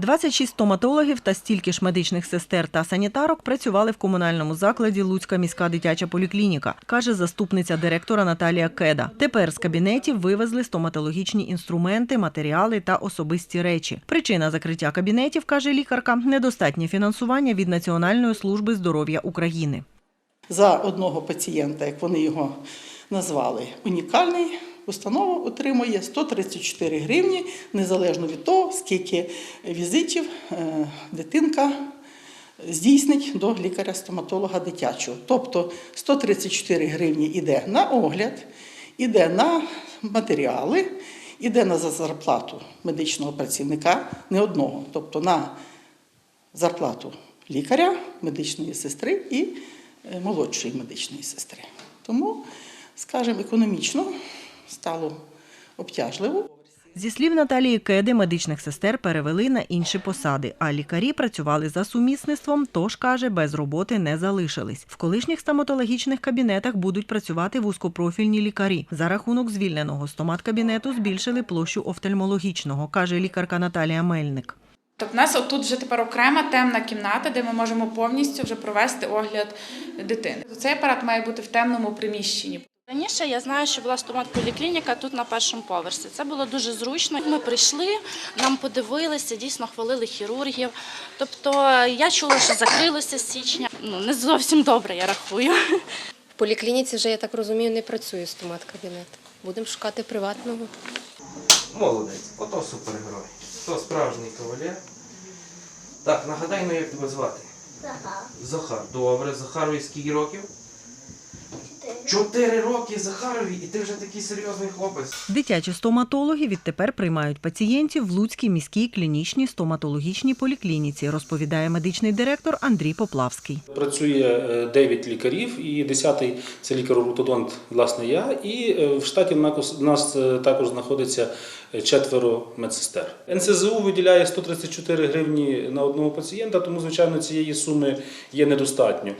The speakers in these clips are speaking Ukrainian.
26 стоматологів та стільки ж медичних сестер та санітарок працювали в комунальному закладі Луцька міська дитяча поліклініка, каже заступниця директора Наталія Кеда. Тепер з кабінетів вивезли стоматологічні інструменти, матеріали та особисті речі. Причина закриття кабінетів, каже лікарка, недостатнє фінансування від Національної служби здоров'я України. за одного пацієнта, як вони його назвали, унікальний. Установа отримує 134 гривні, незалежно від того, скільки візитів е, дитинка здійснить до лікаря-стоматолога дитячого. Тобто 134 гривні йде на огляд, йде на матеріали, йде на зарплату медичного працівника не одного, тобто на зарплату лікаря, медичної сестри і е, молодшої медичної сестри. Тому, скажімо, економічно стало обтяжливо. Зі слів Наталії Кеди, медичних сестер перевели на інші посади, а лікарі працювали за сумісництвом, тож, каже, без роботи не залишились. В колишніх стоматологічних кабінетах будуть працювати вузькопрофільні лікарі. За рахунок звільненого стомат-кабінету збільшили площу офтальмологічного, каже лікарка Наталія Мельник. Тобто, в нас отут вже тепер окрема темна кімната, де ми можемо повністю вже провести огляд дитини. Цей апарат має бути в темному приміщенні. Раніше я знаю, що була стомат-поліклініка тут на першому поверсі. Це було дуже зручно. Ми прийшли, нам подивилися, дійсно хвалили хірургів. Тобто я чула, що закрилося з січня. Ну не зовсім добре, я рахую. В поліклініці вже, я так розумію, не працює стомат-кабінет. Будемо шукати приватного. Молодець, ото супергерой. То справжній кавалер. Так, нагадай, ну як тебе звати? Захар. Захар. Добре, Захарові скільки років? Чотири роки Захарові, і ти вже такий серйозний хлопець. Дитячі стоматологи відтепер приймають пацієнтів в Луцькій міській клінічній стоматологічній поліклініці, розповідає медичний директор Андрій Поплавський. Працює е, 9 лікарів, і 10-й – це лікар-ортодонт, власне, я. І е, в штаті в нас- е, також знаходиться четверо медсестер. НСЗУ виділяє 134 гривні на одного пацієнта, тому, звичайно, цієї суми є недостатньо.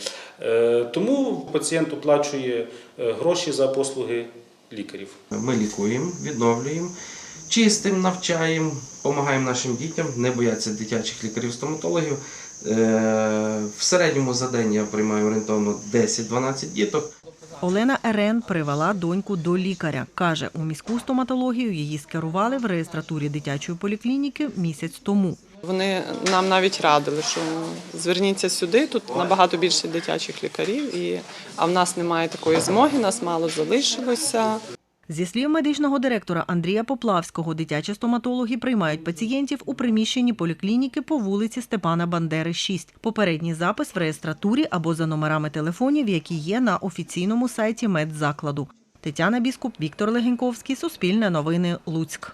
Тому пацієнт оплачує гроші за послуги лікарів. Ми лікуємо, відновлюємо, чистимо, навчаємо, допомагаємо нашим дітям, не бояться дитячих лікарів-стоматологів. Е, В середньому за день я приймаю орієнтовно 10-12 діток. Олена Ерен привела доньку до лікаря. Каже, у міську стоматологію її скерували в реєстратурі дитячої поліклініки місяць тому. Вони нам навіть радили, що зверніться сюди, тут набагато більше дитячих лікарів, і, а в нас немає такої змоги, нас мало залишилося. Зі слів медичного директора Андрія Поплавського, дитячі стоматологи приймають пацієнтів у приміщенні поліклініки по вулиці Степана Бандери, 6. Попередній запис в реєстратурі або за номерами телефонів, які є на офіційному сайті медзакладу. Тетяна Біскуп, Віктор Легеньковський, Суспільне новини, Луцьк.